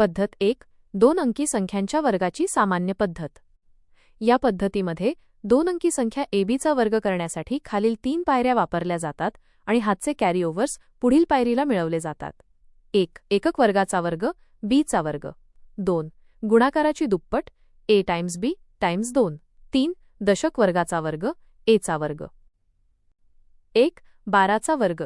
पद्धत एक दोन अंकी संख्यांच्या वर्गाची सामान्य पद्धत. या पद्धतीमध्ये दोन अंकी संख्या एबीचा वर्ग करण्यासाठी खालील तीन पायऱ्या वापरल्या जातात आणि हातचे कॅरीओव्हर्स पुढील पायरीला मिळवले जातात. एक एकक वर्गाचा वर्ग बीचा वर्ग. दोन गुणाकाराची दुप्पट ए टाइम्स बी टाइम्स दोन. तीन दशक वर्गाचा वर्ग एचा वर्ग. एक बाराचा वर्ग.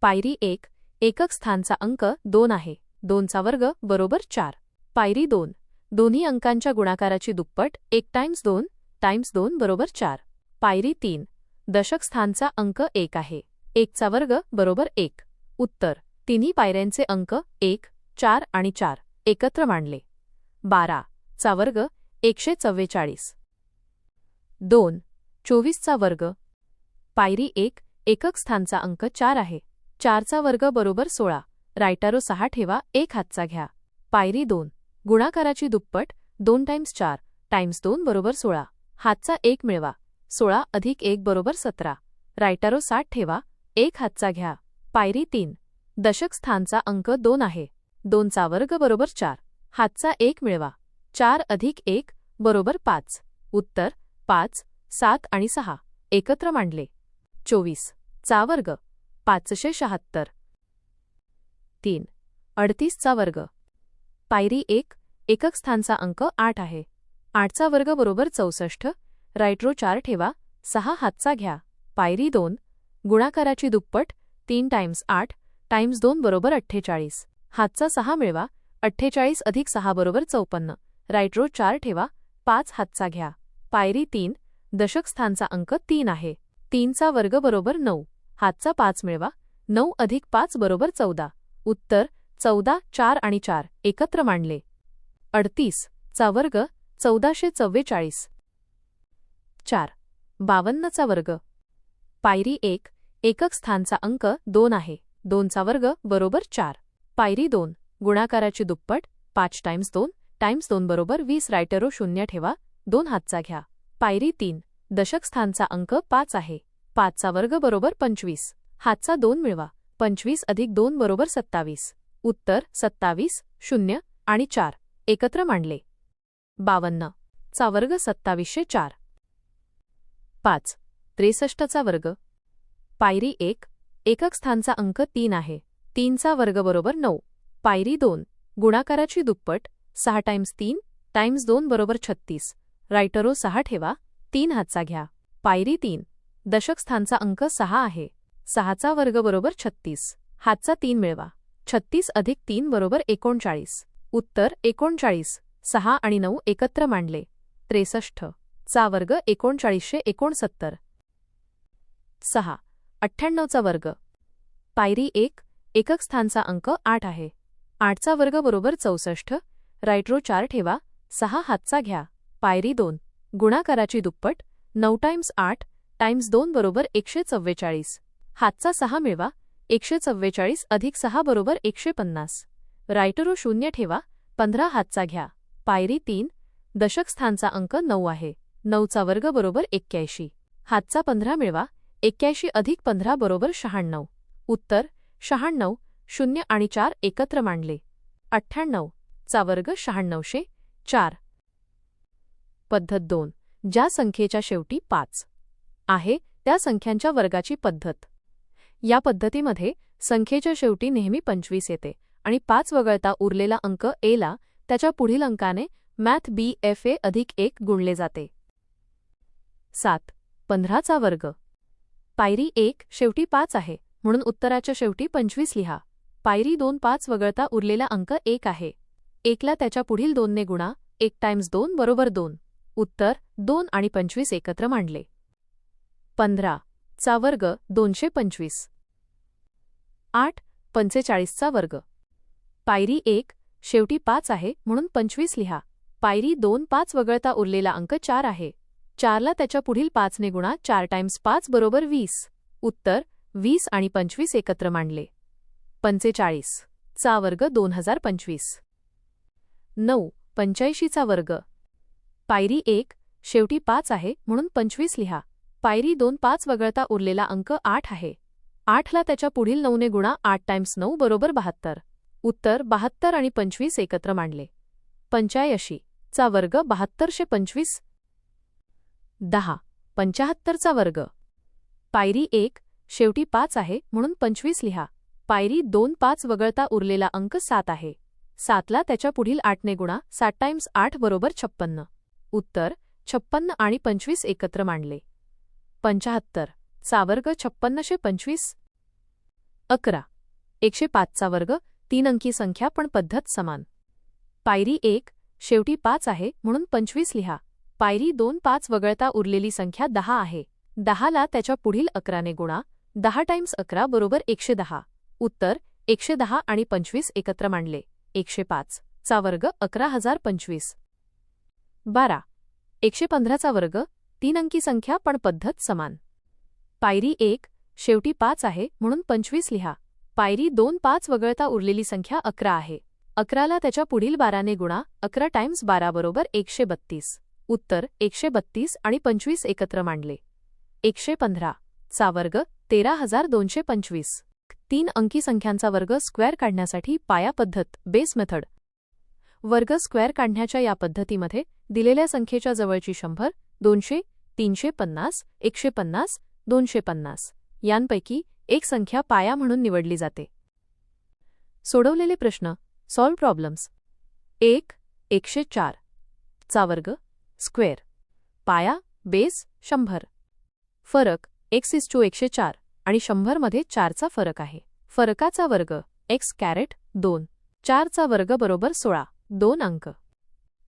पायरी एक एकक स्थानचा अंक दोन आहे. दोनचा वर्ग बरोबर चार. पायरी दोन. दोन्ही अंकांच्या गुणाकाराची दुप्पट एक टाइम्स दोन टाइम्स दोन बरोबर चार. पायरी तीन. दशक स्थानचा अंक एक आहे. एकचा वर्ग बरोबर एक. उत्तर. तिन्ही पायऱ्यांचे अंक एक चार आणि चार. एकत्र मांडले. बारा. चा वर्ग एकशे चव्वेचाळीस. दोन. चोवीसचा वर्ग. पायरी एक एकक स्थानचा अंक चार आहे. चारचा वर्ग बरोबर सोळा. रायटारो सहा ठेवा एक हातचा घ्या. पायरी दोन. गुणाकाराची दुप्पट दोन टाइम्स चार टाइम्स दोन बरोबर सोळा. हातचा एक मिळवा. सोळा अधिक एक बरोबर सतरा. रायटारो साठ ठेवा एक हातचा घ्या. पायरी तीन. दशक स्थानचा अंक दोन आहे. दोनचा वर्ग बरोबर चार. हातचा एक मिळवा. चार अधिक एक बरोबर पाच. उत्तर पाच सात आणि सहा. एकत्र मांडले. चोवीस. चा वर्ग. पाचशे शहात्तर. तीन. अडतीसचा वर्ग. पायरी एक एकक स्थानचा अंक आठ आहे. आठचा वर्ग बरोबर चौसष्ट. रायट्रो चार ठेवा. सहा हातचा घ्या. पायरी दोन गुणाकाराची दुप्पट तीन टाइम्स आठ टाइम्स दोन बरोबर अठ्ठेचाळीस. हातचा सहा मिळवा. अठ्ठेचाळीस अधिक सहा बरोबर चौपन्न. रायट्रो चार ठेवा. पाच हातचा घ्या. पायरी तीन दशक स्थानचा अंक तीन आहे. तीनचा वर्ग बरोबर नऊ. हातचा पाच मिळवा. नऊ अधिक पाच बरोबर चौदा. उत्तर चौदा चार आणि चार एकत्र मांडले. अडतीस चा वर्ग चौदाशे चव्वेचाळीस. चार बावन्नचा वर्ग. पायरी एक एकक स्थानचा अंक दोन आहे. दोनचा वर्ग बरोबर चार. पायरी दोन गुणाकाराची दुप्पट पाच टाइम्स दोन टाइम्स दोन बरोबर वीस रायटरो शून्य ठेवा दोन हातचा घ्या. पायरी तीन दशक स्थानचा अंक पाच आहे. पाचचा वर्ग बरोबर पंचवीस. हातचा दोन मिळवा. पंचवीस अधिक दोन बरोबर सत्तावीस. उत्तर सत्तावीस शून्य आणि चार. एकत्र मांडले. बावन्न. चा वर्ग सत्तावीसशे चार. पाच. त्रेसष्टचा वर्ग. पायरी एक. एकक स्थानचा अंक तीन आहे. तीनचा वर्ग बरोबर नऊ. पायरी दोन. गुणाकाराची दुप्पट. सहा टाइम्स तीन टाइम्स दोन बरोबर छत्तीस. रायटरो सहा ठेवा. तीन हातचा घ्या. पायरी तीन. दशक स्थानचा अंक सहा आहे. सहाचा वर्ग बरोबर छत्तीस. हातचा तीन मिळवा. छत्तीस अधिक तीन बरोबर एकोणचाळीस. उत्तर एकोणचाळीस. सहा आणि नऊ एकत्र मांडले. त्रेसष्ट चा वर्ग एकोणचाळीसशे एकोणसत्तर. सहा. अठ्ठ्याण्णवचा वर्ग. पायरी एक. एकक स्थानचा अंक आठ आहे. आठचा वर्ग बरोबर चौसष्ट रायट्रो चार ठेवा. सहा हातचा घ्या. पायरी दोन. गुणाकाराची दुप्पट. नऊ टाइम्स आठ टाइम्स दोन बरोबर एकशे चव्वेचाळीस. हातचा सहा मिळवा एकशे चव्वेचाळीस अधिक सहा बरोबर एकशे पन्नास. रायटरो शून्य ठेवा पंधरा हातचा घ्या. पायरी तीन दशक स्थानचा अंक नऊ आहे. नऊचा वर्ग बरोबर एक्क्याऐंशी. हातचा पंधरा मिळवा एक्क्याऐंशी अधिक पंधरा बरोबर शहाण्णव. उत्तर शहाण्णव शून्य आणि चार एकत्र मांडले. अठ्ठ्याण्णव चा वर्ग शहाण्णवशे चार. पद्धत दोन ज्या संख्येच्या शेवटी पाच आहे त्या संख्यांच्या वर्गाची पद्धत. या पद्धतीमध्ये संख्येच्या शेवटी नेहमी पंचवीस येते आणि पाच वगळता उरलेला अंक एला त्याच्या पुढील अंकाने मॅथ बी एफ ए अधिक एक गुणले जाते. सात. पंधराचा वर्ग. पायरी एक शेवटी पाच आहे म्हणून उत्तराच्या शेवटी पंचवीस लिहा. पायरी दोन पाच वगळता उरलेला अंक एक आहे. एकला त्याच्या पुढील दोनने गुणा एक टाइम्स दोन बरोबर दोन. उत्तर दोन आणि पंचवीस एकत्र मांडले. पंधरा. चा वर्ग दोनशे पंचवीस. आठ पंचेचाळीसचा वर्ग. पायरी एक शेवटी पाच आहे म्हणून पंचवीस लिहा. पायरी दोन पाच वगळता उरलेला अंक चार आहे. चारला त्याच्या पुढील पाचने गुणा चार टाइम्स पाच बरोबर वीस. उत्तर वीस आणि पंचवीस एकत्र मांडले. पंचेचाळीस चा वर्ग दोन हजार पंचवीस. नऊ पंच्याऐंशीचा वर्ग. पायरी एक शेवटी पाच आहे म्हणून पंचवीस लिहा. पायरी दोन पाच वगळता उरलेला अंक आठ आहे. आठला त्याच्या पुढील नऊने गुणा आठ टाइम्स नऊ बरोबर बहात्तर. उत्तर बहात्तर आणि पंचवीस एकत्र मांडले. पंच्याऐंशी चा वर्ग बहात्तरशे पंचवीस. दहा पंचाहत्तरचा वर्ग. पायरी एक शेवटी पाच आहे म्हणून पंचवीस लिहा. पायरी दोन पाच वगळता उरलेला अंक सात आहे. सातला त्याच्या पुढील आठने गुणा सात टाइम्स आठ बरोबर छप्पन्न. उत्तर छप्पन्न आणि पंचवीस एकत्र मांडले. पंचाहत्तर चा वर्ग छप्पन्नशे पंचवीस. अकरा. एकशे पाचचा वर्ग तीन अंकी संख्या पण पद्धत समान. पायरी एक शेवटी पाच आहे म्हणून पंचवीस लिहा. पायरी दोन पाच वगळता उरलेली संख्या दहा आहे. दहाला त्याच्या पुढील अकराने गुणा दहा टाइम्स अकरा बरोबर एकशे दहा. उत्तर एकशे दहा आणि पंचवीस एकत्र मांडले. एकशे पाच चा वर्ग अकरा हजार पंचवीस. बारा. एकशे पंधराचा वर्ग तीन अंकी संख्या पण पद्धत समान. पायरी एक शेवटी पाच आहे म्हणून पंचवीस लिहा. पायरी दोन पाच वगळता उरलेली संख्या अकरा आहे. अकराला त्याच्या पुढील बाराने गुणा अकरा टाइम्स बारा बरोबर एकशे बत्तीस. उत्तर एकशे बत्तीस आणि पंचवीस एकत्र मांडले. एकशे पंधरा. चा वर्ग तेरा हजार दोनशे पंचवीस. तीन अंकी संख्यांचा वर्ग स्क्वेअर काढण्यासाठी पाया पद्धत बेस मेथड. वर्ग स्क्वेअर काढण्याच्या या पद्धतीमध्ये दिलेल्या संख्येच्या जवळची शंभर दोनशे तीनशे पन्नास एकशे पन्नास दोनशे पन्नास. यांपैकी एक संख्या पाया म्हणून निवडली जाते. सोडवलेले प्रश्न सॉल्व प्रॉब्लेम्स एक एकशे चार. चा वर्ग स्क्वेअर पाया बेस शंभर. फरक एक्स इस टू एकशे चार आणि शंभरमध्ये चारचा फरक आहे. फरकाचा वर्ग एक्स कॅरेट दोन. चारचा वर्ग बरोबर सोळा दोन अंक.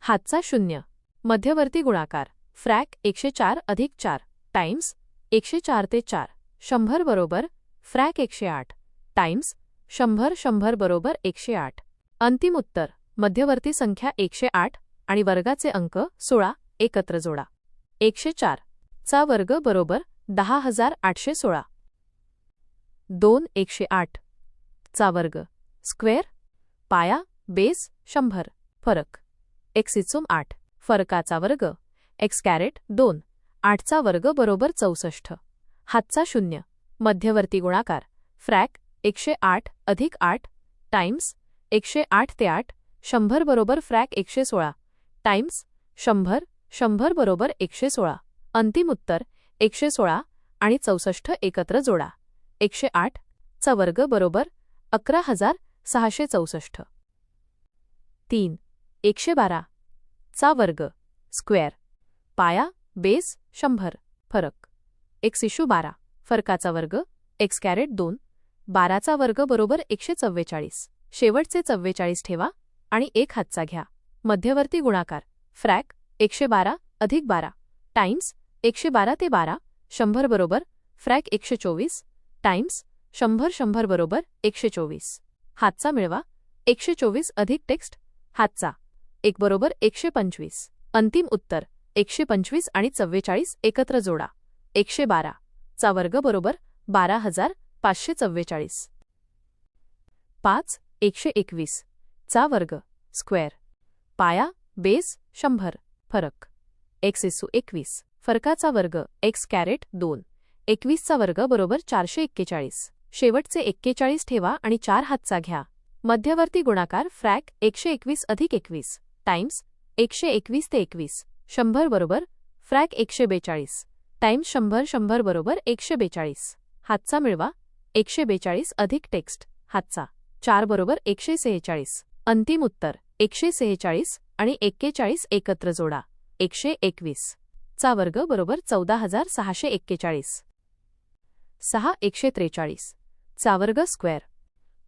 हातचा शून्य. मध्यवर्ती गुणाकार फ्रॅक एकशे चार अधिक चार टाइम्स एकशे चार ते चार. शंभर बरोबर फ्रॅक एकशे आठ. टाइम्स शंभर शंभर बरोबर एकशे आठ. अंतिम उत्तर मध्यवर्ती संख्या एकशे आठ आणि वर्गाचे अंक सोळा एकत्र जोडा. एकशे चार. चा वर्ग बरोबर दहा हजार आठशे सोळा. दोन एकशे आठ. चा वर्ग. स्क्वेअर. पाया बेस शंभर. फरक. एक्सिसोम आठ. फरकाचा वर्ग. एक्स कॅरेट दोन. आठचा वर्ग बरोबर चौसष्ट. हातचा शून्य. मध्यवर्ती गुणाकार. फ्रॅक एकशे आठ अधिक आठ टाइम्स एकशे आठ ते आठ शंभर बरोबर फ्रॅक एकशे सोळा. टाइम्स शंभर शंभर बरोबर एकशे सोळा. अंतिम उत्तर एकशे सोळा आणि चौसष्ट एकत्र जोडा. एकशे आठ चा वर्ग बरोबर अकरा हजार सहाशे चौसष्ट. तीन. एकशे बारा चा वर्ग. स्क्वेअर. पाया बेस शंभर. फरक. एक्स इशू बारा. फरकाचा वर्ग एक्स कॅरेट दोन. बाराचा वर्ग बरोबर एकशे चव्वेचाळीस. शेवटचे चव्वेचाळीस ठेवा आणि एक हातचा घ्या. मध्यवर्ती गुणाकार. फ्रॅक एकशे बारा अधिक बारा. टाइम्स एकशे बारा ते बारा. शंभर बरोबर फ्रॅक एकशे चोवीस. टाइम्स शंभर शंभर बरोबर एकशे चोवीस. हातचा मिळवा. एकशे चोवीस अधिक टेक्स्ट हातचा. एक बरोबर एकशे पंचवीस. अंतिम उत्तर. एकशे पंचवीस आणि चव्वेचाळीस एकत्र जोडा. एकशे बारा. चा वर्ग बरोबर बारा हजार पाचशे चव्वेचाळीस. पाच. एकशे एकवीस. चा वर्ग स्क्वेअर. पाया बेस शंभर. फरक. एक्स इसू एकवीस. फरकाचा वर्ग एक्स कॅरेट दोन. एकवीसचा वर्ग बरोबर चारशे एक्केचाळीस. शेवटचे एक्केचाळीस ठेवा आणि चार हातचा घ्या. मध्यवर्ती गुणाकार फ्रॅक एकशे एकवीस अधिक एकवीस. टाइम्स एकशे एकवीस ते एकवीस. शंभर बरोबर फ्रॅक एकशे बेचाळीस. टाइम्स शंभर शंभर बरोबर एकशे बेचाळीस. हातचा मिळवा एकशे बेचाळीस अधिक टेक्स्ट. हातचा चार बरोबर एकशे सेहेचाळीस. अंतिम उत्तर एकशे सेहेचाळीस आणि एक्केचाळीस एकत्र जोडा एकशे एकवीस. चा वर्ग बरोबर चौदा हजार सहाशे एक्केचाळीस. सहा एकशे त्रेचाळीस. चा वर्ग स्क्वेअर.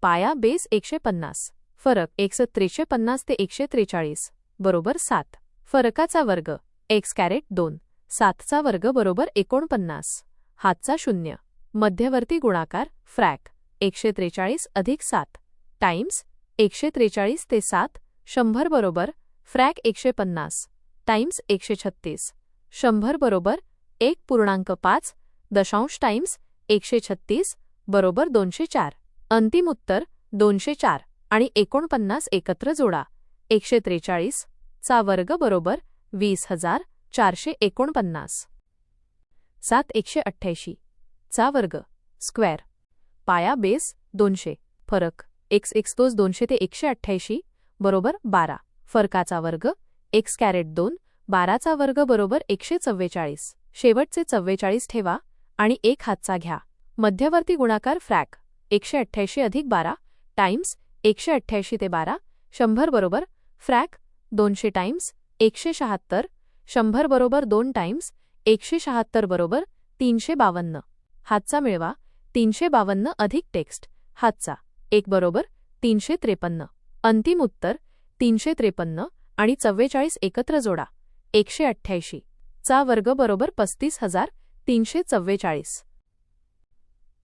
पाया बेस एकशे पन्नास. फरक एकशे त्रेशे पन्नास ते एकशे त्रेचाळीस. बरोबर सात. फरकाचा वर्ग. एक्स कॅरेट दोन. सातचा वर्ग बरोबर एकोणपन्नास. हातचा शून्य. मध्यवर्ती गुणाकार फ्रॅक. एकशे त्रेचाळीस अधिक सात. टाइम्स एकशे त्रेचाळीस ते सात. शंभर बरोबर फ्रॅक एकशे पन्नास. टाइम्स एकशे छत्तीस. शंभर बरोबर एक पूर्णांक पाच. दशांश टाइम्स एकशे छत्तीस. बरोबर दोनशे चार. अंतिम उत्तर दोनशे चार आणि एकोणपन्नास एकत्र जोडा. एकशे त्रेचाळीस चा वर्ग बरोबर वीस हजार चारशे एकोणपन्नास. सात एकशे अठ्ठ्याऐंशी. चा वर्ग स्क्वेअर. पाया बेस दोनशे. फरक एक्स एक्स दोस दोनशे ते एकशे अठ्ठ्याऐंशी बरोबर बारा. फरकाचा वर्ग एक्स कॅरेट दोन बाराचा वर्ग बरोबर एकशे चव्वेचाळीस. शेवटचे चव्वेचाळीस ठेवा आणि एक हातचा घ्या. मध्यवर्ती गुणाकार फ्रॅक एकशे अठ्ठ्याऐंशी अधिक बारा टाइम्स एकशे अठ्ठ्याऐंशी ते बारा शंभर बरोबर फ्रॅक दोनशे टाइम्स एकशे शहात्तर शंभर बरोबर दोन टाइम्स एकशे शहात्तर बरोबर तीनशे बावन्न. हातचा मिळवा तीनशे बावन्न अधिक टेक्स्ट हातचा एक बरोबर तीनशे त्रेपन्न. अंतिम उत्तर तीनशे त्रेपन्न आणि चव्वेचाळीस एकत्र जोडा एकशे अठ्ठ्याऐंशी. चा वर्ग बरोबर पस्तीस हजार तीनशे चव्वेचाळीस.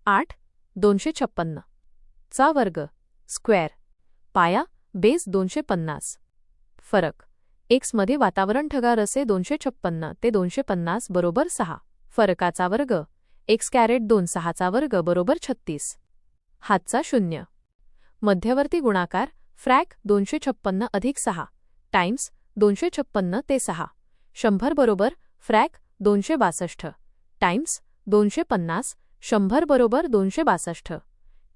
आठ दोनशे छप्पन्न. चा वर्ग स्क्वेअर. पाया बेस दोनशे पन्नास. फरक. एक्समध्ये वातावरण ठगार असे दोनशे छप्पन्न ते दोनशे पन्नास बरोबर सहा. फरकाचा वर्ग. एक्स कॅरेट दोन सहाचा वर्ग बरोबर छत्तीस. हातचा शून्य. मध्यवर्ती गुणाकार. फ्रॅक दोनशे छप्पन्न अधिक सहा. टाइम्स दोनशे छप्पन्न ते सहा. शंभर बरोबर. फ्रॅक दोनशे बासष्ट. टाइम्स दोनशे पन्नास. शंभर बरोबर दोनशे बासष्ट.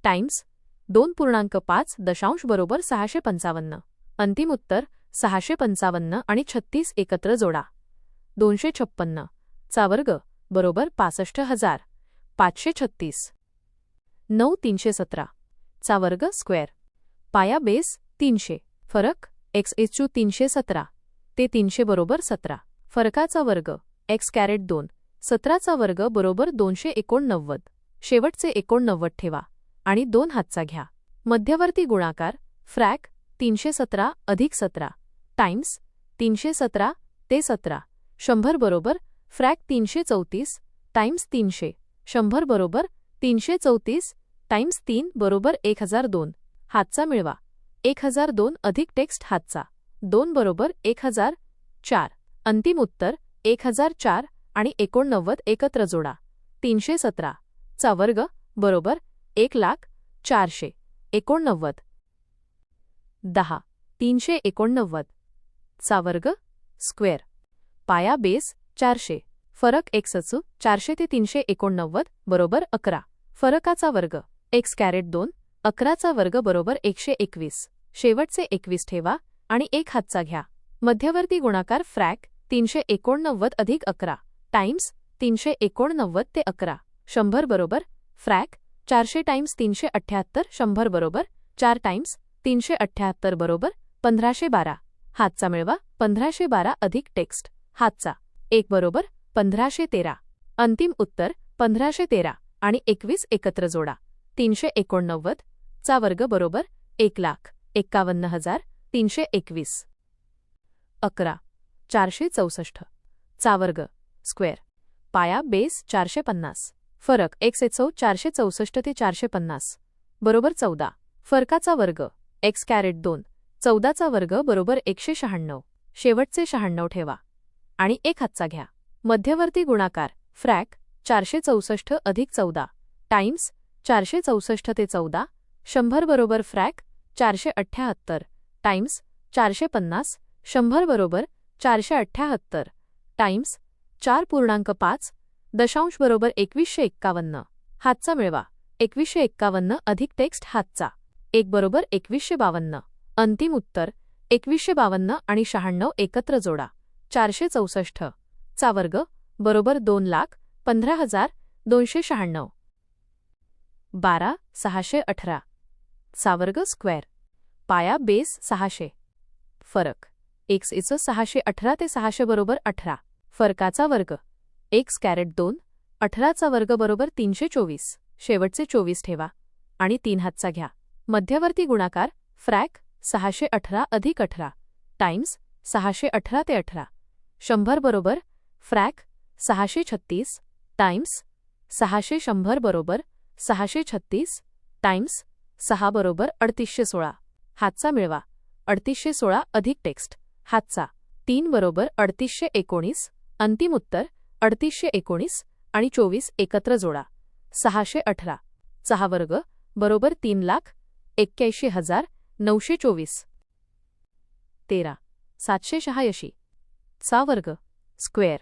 टाइम्स दोन पूर्णांक पाच दशांश बरोबर सहाशे पंचावन्न. अंतिम उत्तर. सहाशे पंचावन्न आणि छत्तीस एकत्र जोडा. दोनशे छप्पन्न. चा वर्ग बरोबर पासष्ट हजार. पाचशे छत्तीस. नऊ तीनशे सतरा. चा वर्ग स्क्वेअर. पाया बेस तीनशे. फरक एक्स एचू तीनशे सतरा. ते तीनशे बरोबर सतरा. फरकाचा वर्ग एक्स कॅरेट दोन. सतराचा वर्ग बरोबर दोनशे एकोणनव्वद. शेवटचे एकोणनव्वद ठेवा आणि दोन हातचा घ्या. मध्यवर्ती गुणाकार फ्रॅक तीनशे सतरा अधिक सतरा. टाइम्स तीनशे सतरा ते सतरा. शंभर बरोबर फ्रॅक तीनशे चौतीस टाइम्स तीनशे. शंभर बरोबर तीनशे चौतीस टाइम्स तीन बरोबर एक हजार दोन. हातचा मिळवा. एक हजार दोन अधिक टेक्स्ट हातचा. दोन बरोबर एक हजार चार. अंतिम उत्तर एक हजार चार आणि एकोणनव्वद एकत्र जोडा. तीनशे सतरा. चा वर्ग बरोबर एक लाख चारशे. एकोणनव्वद. दहा. तीनशे एकोणनव्वद. चा वर्ग स्क्वेअर. पाया बेस चारशे. फरक एक्सचू चारशे ते तीनशे एकोणनव्वद बरोबर अकरा. फरकाचा वर्ग एक्स कॅरेट दोन अकराचा वर्ग बरोबर एकशे एकवीस. शेवटचे एकवीस ठेवा आणि एक हातचा घ्या. मध्यवर्ती गुणाकार फ्रॅक तीनशे एकोणनव्वद अधिक अकरा टाइम्स तीनशे एकोणनव्वद ते अकरा. शंभर बरोबर फ्रॅक चारशे टाइम्स तीनशे अठ्ठ्याहत्तर शंभर बरोबर चार टाइम्स तीनशे अठ्ठ्याहत्तर बरोबर पंधराशे बारा. हातचा मिळवा पंधराशे बारा अधिक टेक्स्ट. हातचा. एक बरोबर पंधराशे तेरा. अंतिम उत्तर पंधराशे तेरा आणि एकवीस एकत्र जोडा. तीनशे एकोणनव्वद चा वर्ग बरोबर एक लाख. एक्कावन्न हजार तीनशे एकवीस. अकरा. चारशे चौसष्ट चा वर्ग स्क्वेअर. पाया बेस चारशे पन्नास. फरक एक्स एचओ चारशे चौसष्ट ते चारशे पन्नास. बरोबर चौदा. फरकाचा वर्ग एक्स कॅरेट दोन. चौदाचा वर्ग बरोबर एकशे शहाण्णव. शेवटचे शहाण्णव ठेवा. आणि एक हातचा घ्या. मध्यवर्ती गुणाकार फ्रॅक चारशे चौसष्ट अधिक चौदा. टाइम्स चारशे चौसष्ट ते चौदा. शंभर बरोबर फ्रॅक चारशे अठ्ठ्याहत्तर टाइम्स चारशे पन्नास. शंभर बरोबर चारशे अठ्ठ्याहत्तर टाइम्स चार पूर्णांक पाच. दशांश बरोबर एकवीसशे एक्कावन्न. हातचा मिळवा. एकवीसशे एक्कावन्न अधिक टेक्स्ट हातचा. एक बरोबर एकवीसशे बावन्न. अंतिम उत्तर एकवीसशे बावन्न आणि शहाण्णव एकत्र जोडा चारशे चौसष्ट. चा वर्ग बरोबर दोन लाख पंधरा हजार दोनशे शहाण्णव. बारा सहाशे अठरा. चा वर्ग स्क्वेअर. पाया बेस सहाशे. फरक. एक्स इचं सहाशे अठरा ते सहाशे बरोबर अठरा. फरकाचा वर्ग. एक्स कॅरेट दोन अठराचा वर्ग बरोबर तीनशे चोवीस. शेवटचे चोवीस ठेवा आणि तीन हातचा घ्या. मध्यवर्ती गुणाकार फ्रॅक सहाशे अठरा अधिक अठरा. टाइम्स सहाशे अठरा ते अठरा. शंभर बरोबर फ्रॅक सहाशे छत्तीस. टाइम्स सहाशे शंभर बरोबर सहाशे छत्तीस. टाइम्स सहा बरोबर अडतीसशे सोळा. हातचा मिळवा. अडतीसशे सोळा अधिक टेक्स्ट. हातचा. तीन बरोबर अडतीसशे एकोणीस. अंतिम उत्तर अडतीसशे एकोणीस आणि चोवीस एकत्र जोडा. सहाशे अठरा. सहा वर्ग बरोबर तीन लाख एक्क्याऐंशी हजार नऊशे चोवीस. तेरा. सातशे शहाऐंशी. चा वर्ग. स्क्वेअर.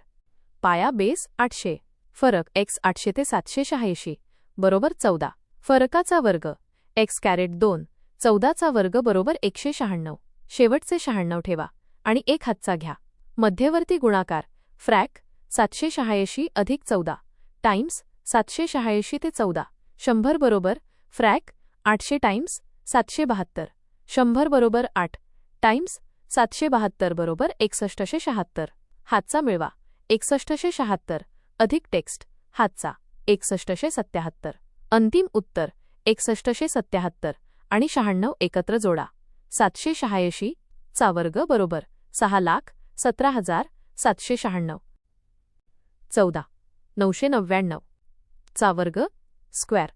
पाया बेस आठशे. फरक एक्स आठशे ते सातशे शहाऐंशी. बरोबर चौदा. फरकाचा वर्ग. एक्स कॅरेट दोन. चौदाचा वर्ग बरोबर एकशे शहाण्णव. शेवटचे शहाण्णव ठेवा. आणि एक हातचा घ्या. मध्यवर्ती गुणाकार. फ्रॅक. सातशे शहाऐंशी अधिक चौदा. टाइम्स. सातशे शहाऐंशी ते चौदा. शंभर बरोबर. फ्रॅक. आठशे टाइम्स. सातशे बहात्तर. शंभर बरोबर आठ. टाइम्स सातशे बहात्तर बरोबर एकसष्टशे शहात्तर. हातचा मिळवा. एकसष्टशे शहात्तर. अधिक टेक्स्ट. हातचा. एकसष्टशे सत्याहत्तर. अंतिम उत्तर. एकसष्टशे सत्याहत्तर. आणि शहाण्णव एकत्र जोडा. सातशे शहाऐंशी चा वर्ग बरोबर सहा लाख सतरा हजार सातशे शहाण्णव. चौदा. नऊशे नव्याण्णव चा वर्ग स्क्वेअर.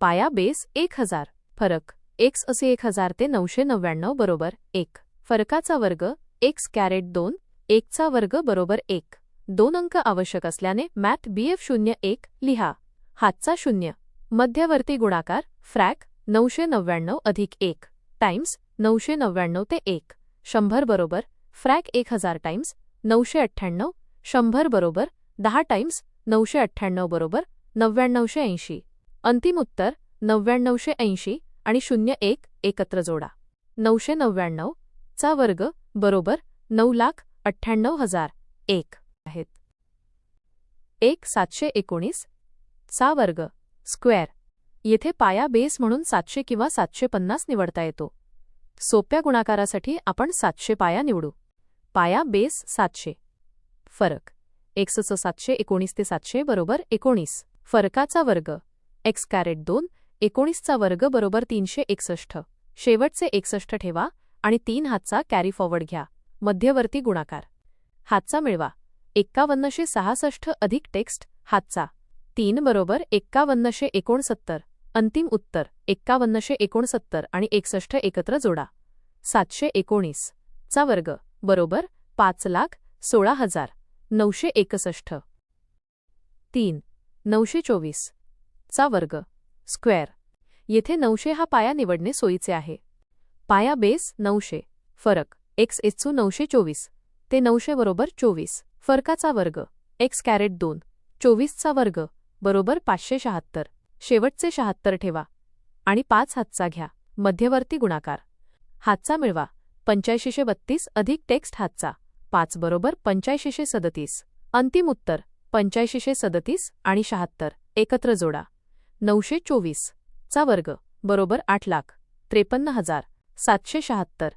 पाया बेस एक हजार. फरक. एक्स असे एक हजार ते नऊशे नव्याण्णव बरोबर एक. फरकाचा वर्ग एक्स कॅरेट दोन एकचा वर्ग बरोबर एक. दोन अंक आवश्यक असल्याने मॅथ बीएफ शून्य एक लिहा. हातचा शून्य. मध्यवर्ती गुणाकार फ्रॅक नऊशे नव्याण्णव अधिक एक. टाइम्स नऊशे नव्याण्णव ते एक. शंभर बरोबर फ्रॅक एक हजार टाइम्स नऊशे अठ्ठ्याण्णव. शंभर बरोबर दहा टाइम्स नऊशे अठ्ठ्याण्णव बरोबर नव्याण्णवशे ऐंशी. अंतिम उत्तर नव्याण्णवशे ऐंशी. आणि शून्य एक एकत्र जोडा. नऊशे नव्याण्णव चा वर्ग बरोबर नऊ लाख अठ्ठ्याण्णव हजार एक आहेत. एक सातशे एकोणीस चा वर्ग स्क्वेअर. येथे पाया बेस म्हणून सातशे किंवा सातशे पन्नास निवडता येतो. सोप्या गुणाकारासाठी आपण सातशे पाया निवडू. पाया बेस सातशे. फरक. एक्सचं सातशे एकोणीस ते सातशे बरोबर एकोणीस. फरकाचा वर्ग. एक्स कॅरेट दोन एकोणीसचा वर्ग बरोबर तीनशे एकसष्ट. शेवटचे एकसष्ट ठेवा आणि तीन हातचा कॅरी फॉरवर्ड घ्या. मध्यवर्ती गुणाकार. हातचा मिळवा. एक्कावन्नशे सहासष्ट अधिक टेक्स्ट हातचा. तीन बरोबर एक्कावन्नशे एकोणसत्तर. अंतिम उत्तर एक्कावन्नशे एकोणसत्तर आणि एकसष्ट एकत्र जोडा. सातशे एकोणीस. चा वर्ग बरोबर पाच लाख सोळा हजार. नऊशे एकसष्ट. तीन. नऊशे चोवीस. चा वर्ग स्क्वेअर. येथे नऊशे हा पाया निवडणे सोयीचे आहे. पाया बेस नऊशे. फरक. एक्स एचू नऊशे चोवीस. ते नऊशे बरोबर चोवीस. फरकाचा वर्ग. एक्स कॅरेट दोन. चोवीसचा वर्ग बरोबर पाचशे शहात्तर. शेवटचे शहात्तर ठेवा. आणि पाच हातचा घ्या. मध्यवर्ती गुणाकार. हातचा मिळवा. पंच्याऐंशीशे बत्तीस अधिक टेक्स्ट हातचा. पाच बरोबर पंच्याऐंशीशे सदतीस. अंतिम उत्तर. पंच्याऐंशीशे सदतीस आणि शहात्तर. एकत्र जोडा. नऊशे चोवीस चा वर्ग बरोबर आठ लाख त्रेपन्न हजार सातशे शहात्तर.